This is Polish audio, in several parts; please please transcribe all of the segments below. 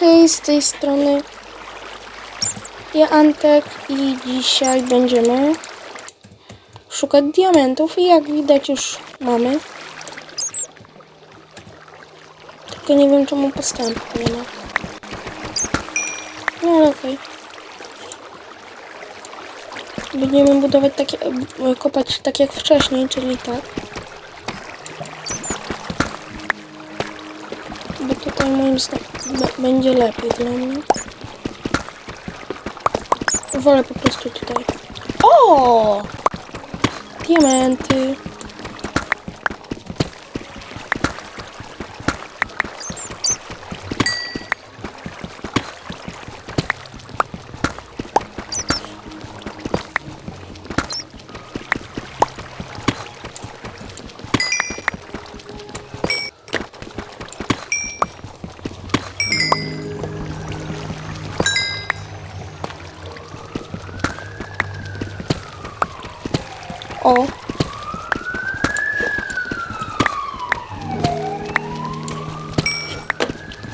Hej, z tej strony ja Antek i dzisiaj będziemy szukać diamentów i jak widać już mamy. Tylko nie wiem czemu postępu nie ma. No okej. Będziemy budować takie, e, kopać tak jak wcześniej, czyli tak. Moim zdaniem b- będzie lepiej dla mnie. Wolę po prostu tutaj. O! Diamenty.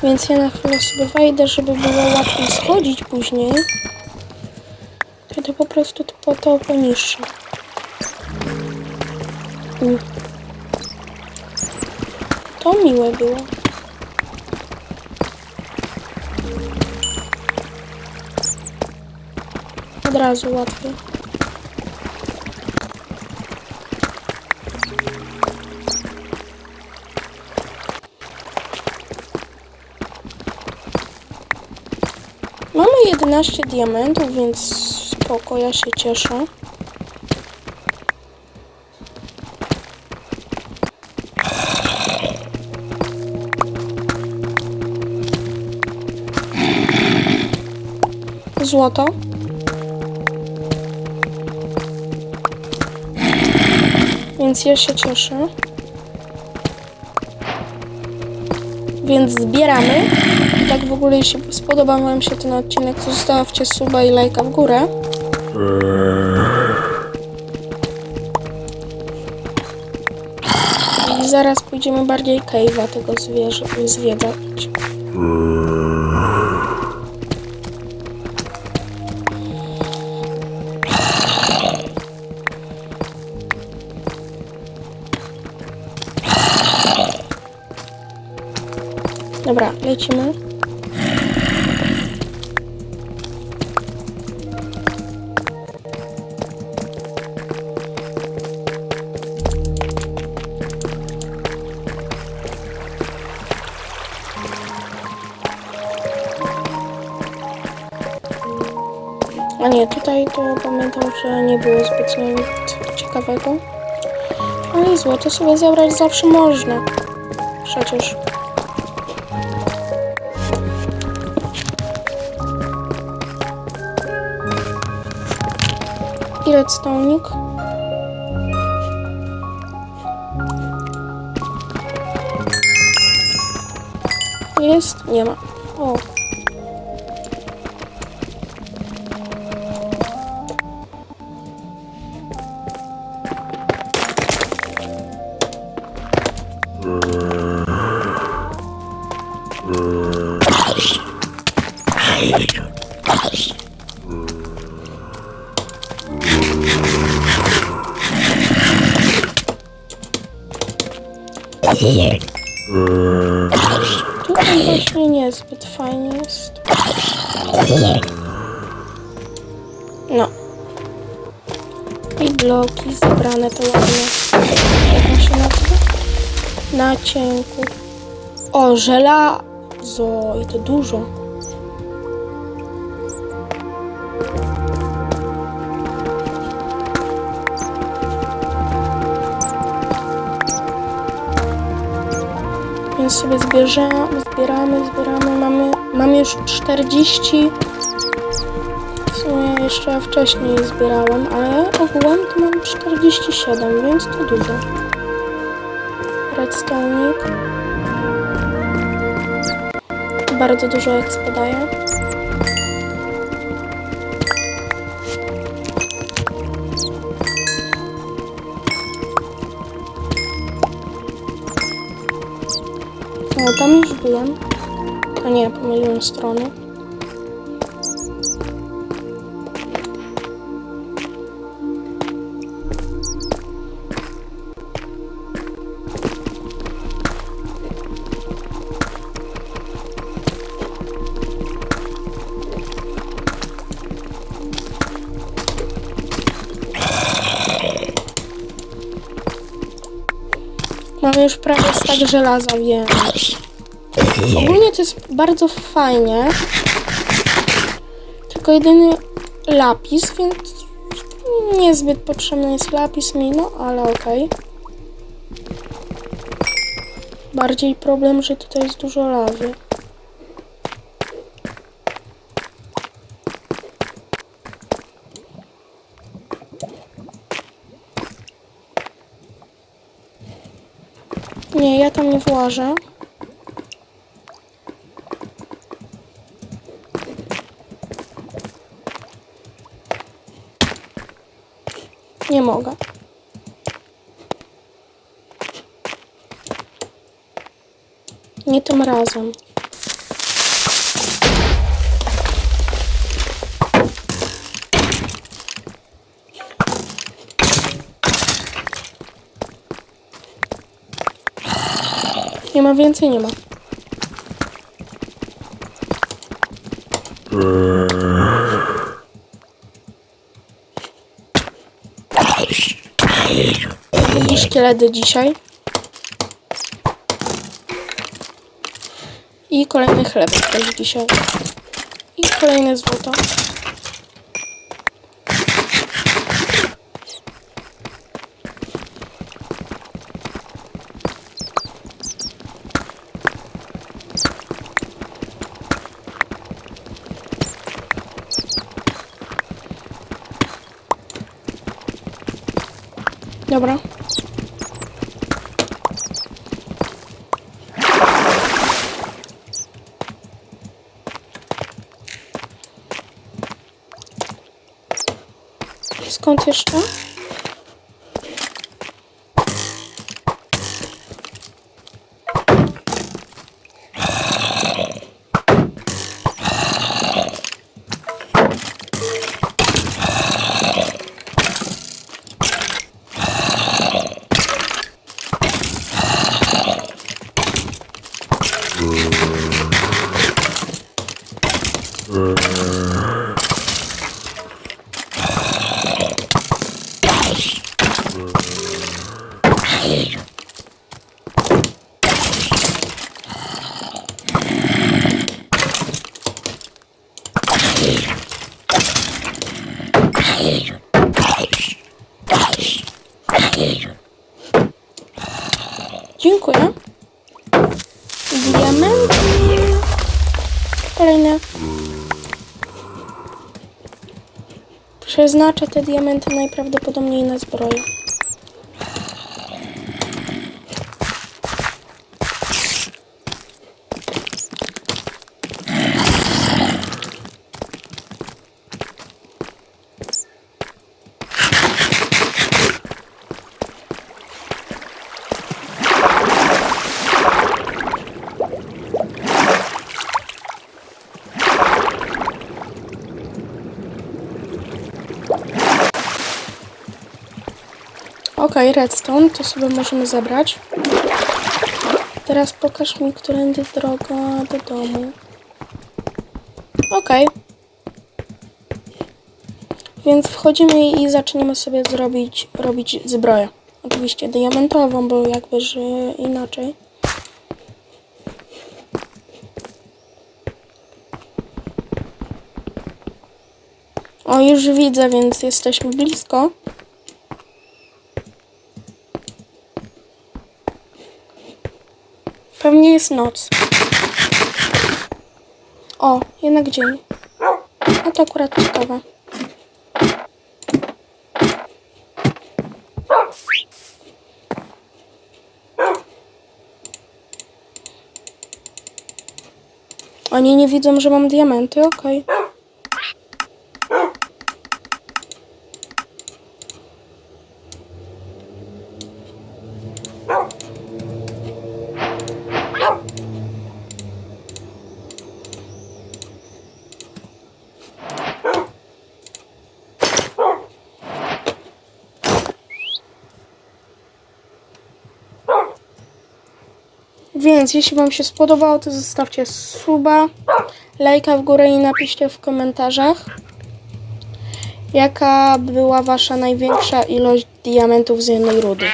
Więc ja na chwilę sobie wejdę, żeby było łatwiej schodzić później. To po prostu to, po to poniższe. U. To miłe było. Od razu łatwiej. 11 diamentów, więc spoko, ja się cieszę. Złoto. Więc ja się cieszę. Więc zbieramy. Tak w ogóle, jeśli spodobał Wam się ten odcinek, to zostawcie suba i lajka w górę. I zaraz pójdziemy bardziej cave'a tego zwierzę, zwiedzać. Dobra, lecimy. A nie, tutaj to pamiętam, że nie było zbytnio nic ciekawego. Ale złoto sobie zabrać zawsze można. Przecież. I redstone'ik. Jest? Nie ma. O. właśnie niezbyt fajnie jest. No. I bloki zebrane to ładnie. Jak się nazywa? Na cienku. O, żelazo. I to dużo. Sobie zbierza, zbieramy, zbieramy. Mamy, mamy już 40. W sumie jeszcze wcześniej zbierałem, ale ogółem to mam 47, więc to dużo. Redstone'ik. Bardzo dużo expo daje. O, tam już byłem. A nie, pomyliłem strony. Mamy już prawie stak żelaza, więc... Ogólnie to jest bardzo fajnie. Tylko jedyny lapis, więc niezbyt potrzebny jest lapis mi, no ale okej. Bardziej problem, że tutaj jest dużo lawy. Nie, ja tam nie włażę. Nie mogę. Nie tym razem. Nie ma więcej, nie ma. Drugi szkielety dzisiaj. I kolejny chleb też dzisiaj. I kolejne złoto. Dobra. Skąd jeszcze? Przeznaczę te diamenty najprawdopodobniej na zbroję. Okej, redstone, to sobie możemy zabrać. Teraz pokaż mi, którędy droga do domu. Okej. Więc wchodzimy i zaczniemy sobie zrobić, robić zbroję. Oczywiście diamentową, bo jakby, że inaczej. O, już widzę, więc jesteśmy blisko. Pewnie jest noc. O, jednak dzień. No to akurat ciekawe. Oni nie widzą, że mam diamenty, okej. Więc jeśli Wam się spodobało, to zostawcie suba, lajka w górę i napiszcie w komentarzach, jaka była Wasza największa ilość diamentów z jednej rudy.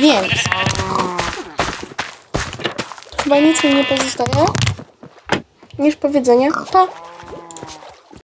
Więc chyba nic mi nie pozostaje niż powiedzenie pa!